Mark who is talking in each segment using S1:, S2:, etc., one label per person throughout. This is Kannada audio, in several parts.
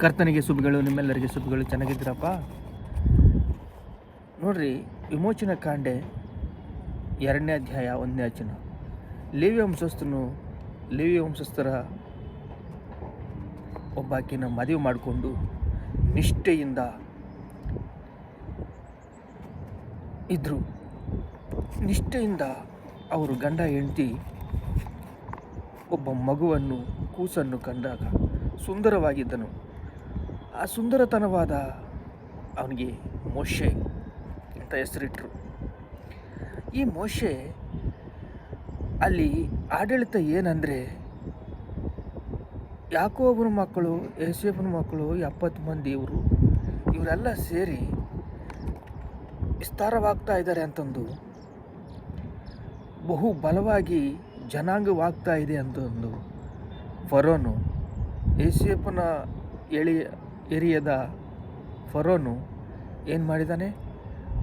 S1: ಕರ್ತನಿಗೆ ಶುಭಗಳು, ನಿಮ್ಮೆಲ್ಲರಿಗೆ ಶುಭಗಳು. ಚೆನ್ನಾಗಿದ್ದೀರಪ್ಪ? ನೋಡ್ರಿ, ವಿಮೋಚನ ಕಾಂಡೆ ಎರಡನೇ ಅಧ್ಯಾಯ, ಒಂದನೇ ಅಚನ ಲೇವಿ ವಂಶಸ್ಥನು, ಲೇವಿ ವಂಶಸ್ಥರ ಒಬ್ಬಾಕಿನ ಮದುವೆ ಮಾಡಿಕೊಂಡು ನಿಷ್ಠೆಯಿಂದ ಇದ್ದರು ನಿಷ್ಠೆಯಿಂದ ಅವರು ಗಂಡ, ಹೆಂಡತಿ, ಒಬ್ಬ ಮಗುವನ್ನು, ಕೂಸನ್ನು ಕಂಡಾಗ ಸುಂದರವಾಗಿದ್ದನು. ಆ ಸುಂದರತನವಾದ ಅವನಿಗೆ ಮೋಶೆ ಅಂತ ಹೆಸರಿಟ್ಟರು ಈ ಮೋಶೆ ಅಲ್ಲಿ ಆಡಳಿತ ಏನಂದರೆ ಯಾಕೋಬನ ಮಕ್ಕಳು, ಯೇಸೇಫನ ಮಕ್ಕಳು ಎಪ್ಪತ್ತು ಮಂದಿ ಇವರು, ಇವರೆಲ್ಲ ಸೇರಿ ವಿಸ್ತಾರವಾಗ್ತಾ ಇದ್ದಾರೆ ಅಂತಂದು, ಬಹು ಬಲವಾಗಿ ಜನಾಂಗವಾಗ್ತಾ ಇದೆ ಅಂತಂದು ಫರೋನು ಏಸಿಯಪ್ಪನ ಎಳಿ ಏರಿಯಾದ ಫರೋನು ಏನು ಮಾಡಿದ್ದಾನೆ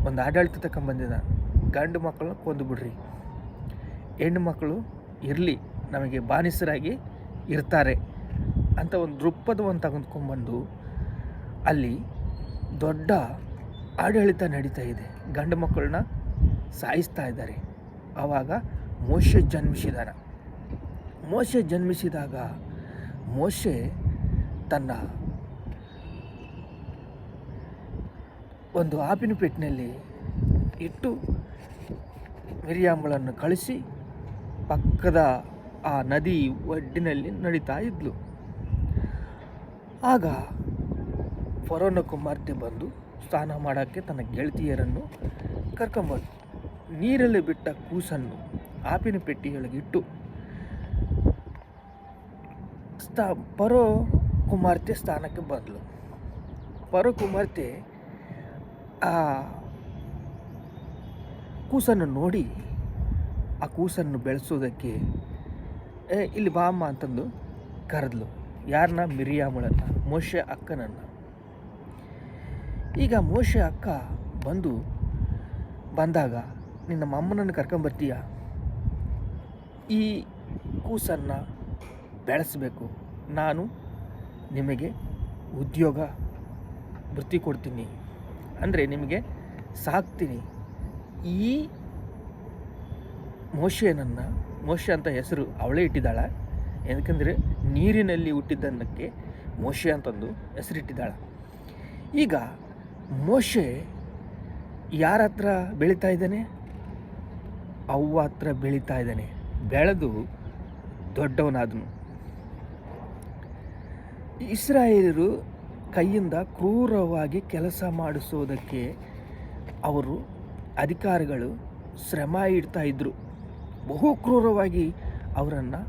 S1: ಒಂದು ಆಡಳಿತ ತಗೊಂಬಂದಿದ್ದಾನೆ ಗಂಡು ಮಕ್ಕಳನ್ನ ಕೊಂದು ಬಿಡ್ರಿ. ಹೆಣ್ಣು ಮಕ್ಕಳು ಇರಲಿ, ನಮಗೆ ಬಾನಿಸರಾಗಿ ಇರ್ತಾರೆ ಅಂತ ಒಂದು ದೃಕ್ಪಥವನ್ನು ತೆಗೆದುಕೊಂಡ್ಬಂದು ಅಲ್ಲಿ ದೊಡ್ಡ ಆಡಳಿತ ನಡೀತಾ ಇದೆ. ಗಂಡು ಮಕ್ಕಳನ್ನ ಸಾಯಿಸ್ತಾ ಇದ್ದಾರೆ. ಆವಾಗ ಮೋಶೆ ಜನ್ಮಿಸಿದಾನ. ಮೋಶೆ ಜನ್ಮಿಸಿದಾಗ ಮೋಶೆ ತನ್ನ ಒಂದು ಆಪಿನ ಪೆಟ್ಟಿನಲ್ಲಿ ಇಟ್ಟು ಮಿರಿಯಾಂಬಳನ್ನು ಕಳಿಸಿ ಪಕ್ಕದ ಆ ನದಿ ಒಡ್ಡಿನಲ್ಲಿ ನಡೀತಾ ಇದ್ಲು. ಆಗ ಫರೋನ ಕುಮಾರ್ತೆ ಬಂದು ಸ್ನಾನ ಮಾಡೋಕ್ಕೆ ತನ್ನ ಗೆಳತಿಯರನ್ನು ಕರ್ಕೊಂಬಂದು ನೀರಲ್ಲಿ ಬಿಟ್ಟ ಕೂಸನ್ನು ಆಪಿನ ಪೆಟ್ಟಿಯೊಳಗಿಟ್ಟು ಸ್ತಾ ಪರೋ ಕುಮಾರ್ತೆ ಸ್ಥಾನಕ್ಕೆ ಬಂದಳು ಪರೋ ಕುಮಾರ್ತೆ ಆ ಕೂಸನ್ನು ನೋಡಿ, ಆ ಕೂಸನ್ನು ಬೆಳೆಸೋದಕ್ಕೆ ಇಲ್ಲಿ ಬಾ ಅಮ್ಮ ಅಂತಂದು ಕರೆದ್ಲು. ಯಾರನ್ನ ಮಿರಿಯಾಮಳನ್ನು, ಮೋಶೆ ಅಕ್ಕನನ್ನು. ಈಗ ಮೋಶೆ ಅಕ್ಕ ಬಂದು, ಬಂದಾಗ, ನಿನ್ನ ಅಮ್ಮನನ್ನು ಕರ್ಕೊಂಬರ್ತೀಯ ಈ ಕೂಸನ್ನು ಬೆಳೆಸಬೇಕು. ನಾನು ನಿಮಗೆ ಉದ್ಯೋಗ ವೃತ್ತಿ ಕೊಡ್ತೀನಿ. ಅಂದರೆ ನಿಮಗೆ ಸಾಕ್ತೀನಿ. ಈ ಮೋಶೆನನ್ನು ಮೋಶೆ ಅಂತ ಹೆಸರು ಅವಳೇ ಇಟ್ಟಿದ್ದಾಳೆ. ಯಾಕಂದರೆ ನೀರಿನಲ್ಲಿ ಹುಟ್ಟಿದ್ದನ್ನಕ್ಕೆ ಮೋಶೆ ಅಂತಂದು ಹೆಸರಿಟ್ಟಿದ್ದಾಳೆ. ಈಗ ಮೋಶೆ ಯಾರ ಹತ್ರ ಬೆಳೀತಾ ಇದ್ದಾನೆ? ಅವ್ವ ಹತ್ರ ಬೆಳೀತಾ ಇದ್ದಾನೆ. ಬೆಳೆದು ದೊಡ್ಡವನಾದನು. ಇಸ್ರಾಯೇಲರು ಕೈಯಿಂದ ಕ್ರೂರವಾಗಿ ಕೆಲಸ ಮಾಡಿಸೋದಕ್ಕೆ ಅವರು ಅಧಿಕಾರಿಗಳು ಶ್ರಮ ಇಡ್ತಾ ಇದ್ದರು ಬಹು ಕ್ರೂರವಾಗಿ ಅವರನ್ನು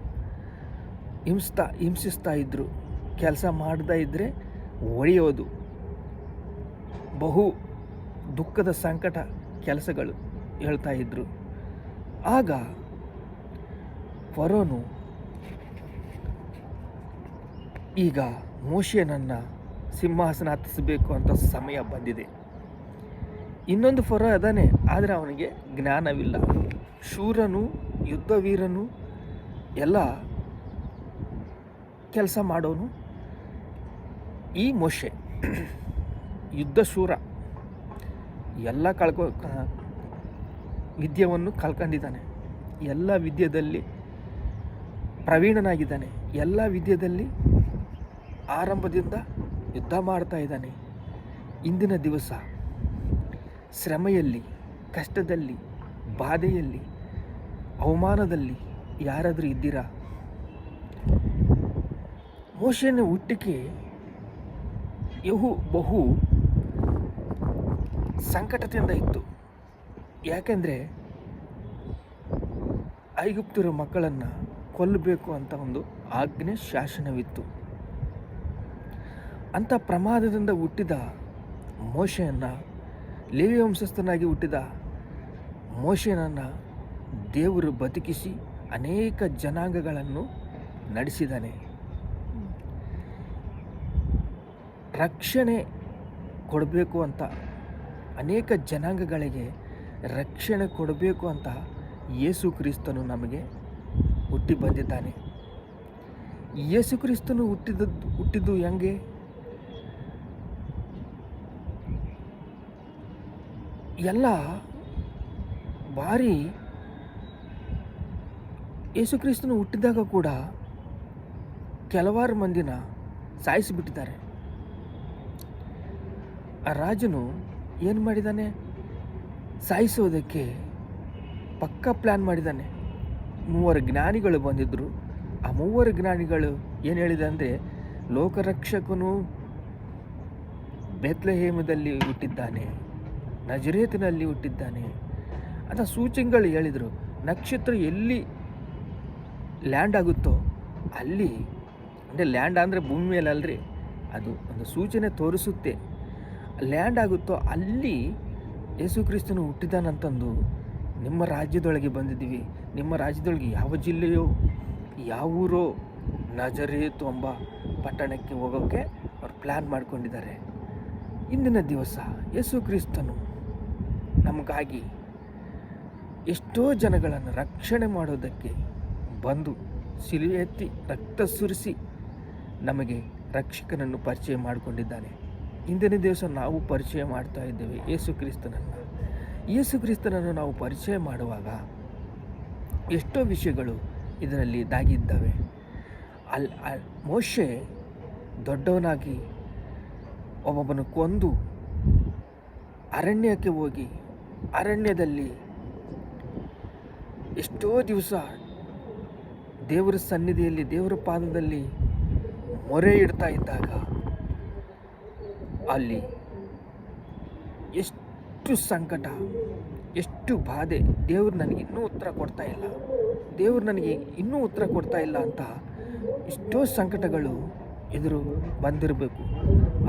S1: ಹಿಂಸ್ತಾ, ಹಿಂಸಿಸ್ತಾ ಇದ್ದರು ಕೆಲಸ ಮಾಡದೇ ಇದ್ದರೆ ಒಡೆಯೋದು ಬಹು ದುಃಖದ ಸಂಕಟ ಕೆಲಸಗಳು ಹೇಳ್ತಾ ಇದ್ದರು ಆಗ ಫರೋನು ಈಗ ಮೋಶೆನನ್ನು ಸಿಂಹಾಸನ ಹತ್ತಿಸಬೇಕು ಅಂತ ಸಮಯ ಬಂದಿದೆ. ಇನ್ನೊಂದು ಫರ ಅದಾನೆ, ಆದರೆ ಅವನಿಗೆ ಜ್ಞಾನವಿಲ್ಲ. ಶೂರನು, ಯುದ್ಧವೀರನು, ಎಲ್ಲ ಕೆಲಸ ಮಾಡೋನು ಈ ಮೋಶೆ. ಯುದ್ಧ ಶೂರ. ಎಲ್ಲ ಕಳ್ಕೊ ವಿದ್ಯೆಯನ್ನು ಕಳ್ಕೊಂಡಿದ್ದಾನೆ. ಎಲ್ಲ ವಿದ್ಯೆಯಲ್ಲಿ ಪ್ರವೀಣನಾಗಿದ್ದಾನೆ. ಎಲ್ಲ ವಿದ್ಯೆಯಲ್ಲಿ ಆರಂಭದಿಂದ ಯುದ್ಧ ಮಾಡ್ತಾ ಇದ್ದಾನೆ. ಇಂದಿನ ದಿವಸ ಶ್ರಮೆಯಲ್ಲಿ, ಕಷ್ಟದಲ್ಲಿ, ಬಾಧೆಯಲ್ಲಿ, ಅವಮಾನದಲ್ಲಿ ಯಾರಾದರೂ ಇದ್ದೀರಾ? ಮೋಶನ ಹುಟ್ಟಿಕೆ ಯಹು ಬಹು ಸಂಕಟದಿಂದ ಇತ್ತು. ಯಾಕೆಂದರೆ ಐಗುಪ್ತರ ಮಕ್ಕಳನ್ನು ಕೊಲ್ಲಬೇಕು ಅಂತ ಒಂದು ಆಜ್ಞೆ ಶಾಸನವಿತ್ತು. ಅಂಥ ಪ್ರಮಾದದಿಂದ ಹುಟ್ಟಿದ ಮೋಶೆಯನ್ನು, ಲೇವಿ ವಂಶಸ್ಥನಾಗಿ ಹುಟ್ಟಿದ ಮೋಶೆಯನ್ನು ದೇವರು ಬದುಕಿಸಿ ಅನೇಕ ಜನಾಂಗಗಳನ್ನು ನಡೆಸಿದ್ದಾನೆ ರಕ್ಷಣೆ ಕೊಡಬೇಕು ಅಂತ, ಅನೇಕ ಜನಾಂಗಗಳಿಗೆ ರಕ್ಷಣೆ ಕೊಡಬೇಕು ಅಂತ ಯೇಸು ಕ್ರಿಸ್ತನು ನಮಗೆ ಹುಟ್ಟಿ ಬಂದಿದ್ದಾನೆ. ಯೇಸು ಕ್ರಿಸ್ತನು ಹುಟ್ಟಿದ್ದು ಹುಟ್ಟಿದ್ದು ಹೆಂಗೆ? ಎಲ್ಲ ಬಾರಿ ಯೇಸುಕ್ರಿಸ್ತನು ಹುಟ್ಟಿದಾಗ ಕೂಡ ಕೆಲವಾರು ಮಂದಿನ ಸಾಯಿಸಿಬಿಟ್ಟಿದ್ದಾರೆ. ಆ ರಾಜನು ಏನು ಮಾಡಿದ್ದಾನೆ? ಸಾಯಿಸೋದಕ್ಕೆ ಪಕ್ಕ ಪ್ಲ್ಯಾನ್ ಮಾಡಿದ್ದಾನೆ. ಮೂವರು ಜ್ಞಾನಿಗಳು ಬಂದಿದ್ದರು ಆ ಮೂವರು ಜ್ಞಾನಿಗಳು ಏನು ಹೇಳಿದೆ ಅಂದರೆ, ಲೋಕರಕ್ಷಕನು ಬೆತ್ಲಹೇಮದಲ್ಲಿ ಹುಟ್ಟಿದ್ದಾನೆ. ನಜರೇತಿನಲ್ಲಿ ಹುಟ್ಟಿದ್ದಾನೆ. ಅಂತ ಸೂಚನೆಗಳು ಹೇಳಿದರು, ನಕ್ಷತ್ರ ಎಲ್ಲಿ ಲ್ಯಾಂಡ್ ಆಗುತ್ತೋ ಅಲ್ಲಿ, ಅಂದರೆ ಲ್ಯಾಂಡ್ ಅಂದರೆ ಭೂಮಿ ಮೇಲೆ ಅದು ಒಂದು ಸೂಚನೆ ತೋರಿಸುತ್ತೆ. ಲ್ಯಾಂಡ್ ಆಗುತ್ತೋ ಅಲ್ಲಿ ಯೇಸು ಕ್ರಿಸ್ತನು ಹುಟ್ಟಿದಾನಂತಂದು ನಿಮ್ಮ ರಾಜ್ಯದೊಳಗೆ ಬಂದಿದ್ದೀವಿ. ನಿಮ್ಮ ರಾಜ್ಯದೊಳಗೆ ಯಾವ ಜಿಲ್ಲೆಯೋ, ಯಾವ ಊರೋ ನಜರೇತು ಎಂಬ ಪಟ್ಟಣಕ್ಕೆ ಹೋಗೋಕ್ಕೆ ಅವ್ರು ಪ್ಲ್ಯಾನ್ ಮಾಡ್ಕೊಂಡಿದ್ದಾರೆ. ಇಂದಿನ ದಿವಸ ಯೇಸು ಕ್ರಿಸ್ತನು ನಮಗಾಗಿ ಎಷ್ಟೋ ಜನಗಳನ್ನು ರಕ್ಷಣೆ ಮಾಡೋದಕ್ಕೆ ಬಂದು ಸಿಲುವೆ ಎತ್ತಿ ರಕ್ತ ಸುರಿಸಿ ನಮಗೆ ರಕ್ಷಕನನ್ನು ಪರಿಚಯ ಮಾಡಿಕೊಂಡಿದ್ದಾನೆ. ಇಂದಿನ ದಿವಸ ನಾವು ಪರಿಚಯ ಮಾಡ್ತಾ ಇದ್ದೇವೆ ಯೇಸು ಕ್ರಿಸ್ತನನ್ನು. ಯೇಸು ಕ್ರಿಸ್ತನನ್ನು ನಾವು ಪರಿಚಯ ಮಾಡುವಾಗ ಎಷ್ಟೋ ವಿಷಯಗಳು ಇದರಲ್ಲಿ ಇದಾಗಿದ್ದಾವೆ ಅಲ್ಲಿ ಅಲ್, ಮೋಶೆ ದೊಡ್ಡವನಾಗಿ ಒಬ್ಬೊಬ್ಬನು ಕೊಂದು ಅರಣ್ಯಕ್ಕೆ ಹೋಗಿ ಅರಣ್ಯದಲ್ಲಿ ಎಷ್ಟೋ ದಿವಸ ದೇವರ ಸನ್ನಿಧಿಯಲ್ಲಿ, ದೇವರ ಪಾದದಲ್ಲಿ ಮೊರೆ ಇಡ್ತಾ ಇದ್ದಾಗ ಅಲ್ಲಿ ಎಷ್ಟು ಸಂಕಟ, ಎಷ್ಟು ಬಾಧೆ ದೇವರು ನನಗೆ ಇನ್ನೂ ಉತ್ತರ ಕೊಡ್ತಾ ಇಲ್ಲ. ದೇವರು ನನಗೆ ಇನ್ನೂ ಉತ್ತರ ಕೊಡ್ತಾ ಇಲ್ಲ ಅಂತ ಎಷ್ಟೋ ಸಂಕಟಗಳು ಎದುರು ಬಂದಿರಬೇಕು.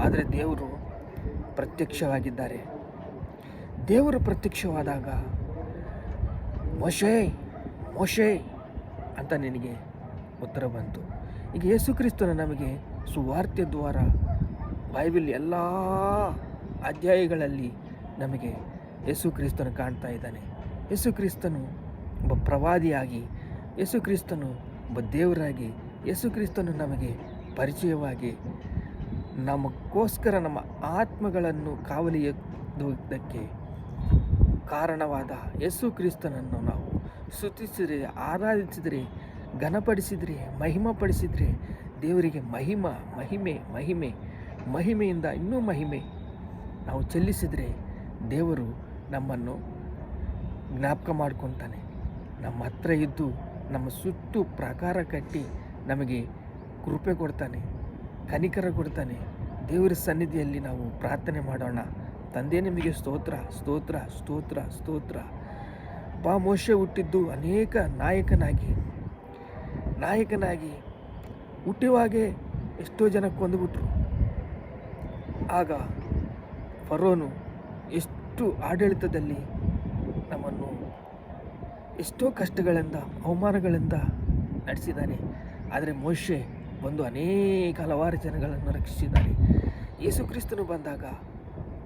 S1: ಆದರೆ ದೇವರು ಪ್ರತ್ಯಕ್ಷವಾಗಿದ್ದಾರೆ. ದೇವರು ಪ್ರತ್ಯಕ್ಷವಾದಾಗ, ಮೋಶೇ ಮೋಶೇ ಅಂತ ನಿನಗೆ ಉತ್ತರ ಬಂತು. ಈಗ ಯೇಸು ಕ್ರಿಸ್ತನ ನಮಗೆ ಸುವಾರ್ತೆ ದ್ವಾರ, ಬೈಬಲ್ ಎಲ್ಲ ಅಧ್ಯಾಯಗಳಲ್ಲಿ ನಮಗೆ ಯೇಸು ಕ್ರಿಸ್ತನು ಕಾಣ್ತಾ ಇದ್ದಾನೆ. ಯೇಸು ಕ್ರಿಸ್ತನು ಒಬ್ಬ ಪ್ರವಾದಿಯಾಗಿ, ಯೇಸು ಕ್ರಿಸ್ತನು ಒಬ್ಬ ದೇವರಾಗಿ, ಯೇಸು ಕ್ರಿಸ್ತನು ನಮಗೆ ಪರಿಚಯವಾಗಿ, ನಮಗೋಸ್ಕರ ನಮ್ಮ ಆತ್ಮಗಳನ್ನು ಕಾವಲಿಯುವುದಕ್ಕೆ ಕಾರಣವಾದ ಯೇಸು ಕ್ರಿಸ್ತನನ್ನು ನಾವು ಸ್ತುತಿಸಿದರೆ, ಆರಾಧಿಸಿದರೆ, ಘನಪಡಿಸಿದರೆ, ಮಹಿಮಪಡಿಸಿದರೆ ದೇವರಿಗೆ ಮಹಿಮ, ಮಹಿಮೆ ಮಹಿಮೆ, ಮಹಿಮೆಯಿಂದ ಇನ್ನೂ ಮಹಿಮೆ ನಾವು ಚೆಲ್ಲಿಸಿದರೆ ದೇವರು ನಮ್ಮನ್ನು ಜ್ಞಾಪಕ ಮಾಡ್ಕೊತಾನೆ ನಮ್ಮ ಹತ್ರ ಇದ್ದು, ನಮ್ಮ ಸುತ್ತು ಪ್ರಕಾರ ಕಟ್ಟಿ ನಮಗೆ ಕೃಪೆ ಕೊಡ್ತಾನೆ, ಕನಿಕರ ಕೊಡ್ತಾನೆ. ದೇವರ ಸನ್ನಿಧಿಯಲ್ಲಿ ನಾವು ಪ್ರಾರ್ಥನೆ ಮಾಡೋಣ. ತಂದೆ ನಿಮಗೆ ಸ್ತೋತ್ರ ಸ್ತೋತ್ರ ಸ್ತೋತ್ರ ಸ್ತೋತ್ರ. ಬಾ, ಮೋಶೆ ಹುಟ್ಟಿದ್ದು ಅನೇಕ ನಾಯಕನಾಗಿ ನಾಯಕನಾಗಿ ಹುಟ್ಟುವಾಗೆ ಎಷ್ಟೋ ಜನ ಕೊಂದುಬಿಟ್ರು. ಆಗ ಫರೋನು ಎಷ್ಟು ಆಡಳಿತದಲ್ಲಿ ನಮ್ಮನ್ನು ಎಷ್ಟೋ ಕಷ್ಟಗಳಿಂದ, ಅವಮಾನಗಳಿಂದ ನಡೆಸಿದ್ದಾನೆ. ಆದರೆ ಮೋಶೆ ಬಂದು ಅನೇಕ ಹಲವಾರು ಜನಗಳನ್ನು ರಕ್ಷಿಸಿದ್ದಾನೆ. ಯೇಸು ಕ್ರಿಸ್ತನು ಬಂದಾಗ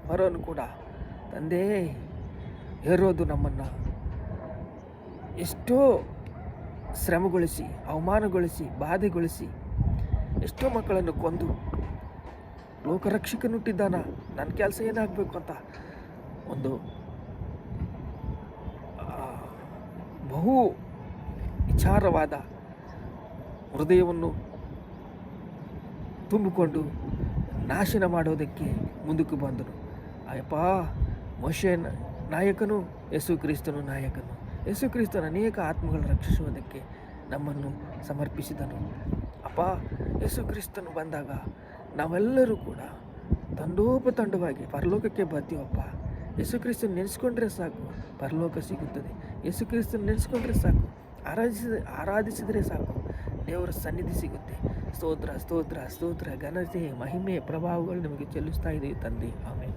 S1: ಫರೋನು ಕೂಡ, ತಂದೆ, ಹೇರೋದು ನಮ್ಮನ್ನು. ಎಷ್ಟೋ ಶ್ರಮಗೊಳಿಸಿ, ಅವಮಾನಗೊಳಿಸಿ, ಬಾಧೆಗೊಳಿಸಿ, ಎಷ್ಟೋ ಮಕ್ಕಳನ್ನು ಕೊಂದು ಲೋಕರಕ್ಷಕನುಟ್ಟಿದ್ದಾನ. ನನ್ನ ಕೆಲಸ ಏನಾಗಬೇಕು ಅಂತ ಒಂದು ಬಹು ವಿಚಾರವಾದ ಹೃದಯವನ್ನು ತುಂಬಿಕೊಂಡು ನಾಶನ ಮಾಡೋದಕ್ಕೆ ಮುಂದಕ್ಕೆ ಬಂದನು. ಅಯ್ಯಪ್ಪ, ಮೋಶೆ ನಾಯಕನು ಯೇಸು ಕ್ರಿಸ್ತನು ನಾಯಕನು. ಯೇಸು ಕ್ರಿಸ್ತನ ಅನೇಕ ಆತ್ಮಗಳನ್ನು ರಕ್ಷಿಸುವುದಕ್ಕೆ ನಮ್ಮನ್ನು ಸಮರ್ಪಿಸಿದನು. ಅಪ್ಪ, ಯೇಸು ಕ್ರಿಸ್ತನು ಬಂದಾಗ ನಾವೆಲ್ಲರೂ ಕೂಡ ತಂಡೋಪತಂಡವಾಗಿ ಪರಲೋಕಕ್ಕೆ ಬರ್ತೀವಪ್ಪ ಯೇಸು ಕ್ರಿಸ್ತನ ನೆನೆಸ್ಕೊಂಡ್ರೆ ಸಾಕು, ಪರಲೋಕ ಸಿಗುತ್ತದೆ. ಯೇಸು ಕ್ರಿಸ್ತನ ನೆನೆಸ್ಕೊಂಡ್ರೆ ಸಾಕು, ಆರಾಧಿಸಿದ, ಆರಾಧಿಸಿದರೆ ಸಾಕು. ದೇವರ ಸನ್ನಿಧಿ ಸಿಗುತ್ತೆ. ಸ್ತೋತ್ರ ಸ್ತೋತ್ರ ಸ್ತೋತ್ರ. ಘನತೆ, ಮಹಿಮೆ, ಪ್ರಭಾವಗಳು ನಿಮಗೆ ಚೆಲ್ಲಿಸ್ತಾ ಇದೆ, ತಂದೆ. ಆಮೇಲೆ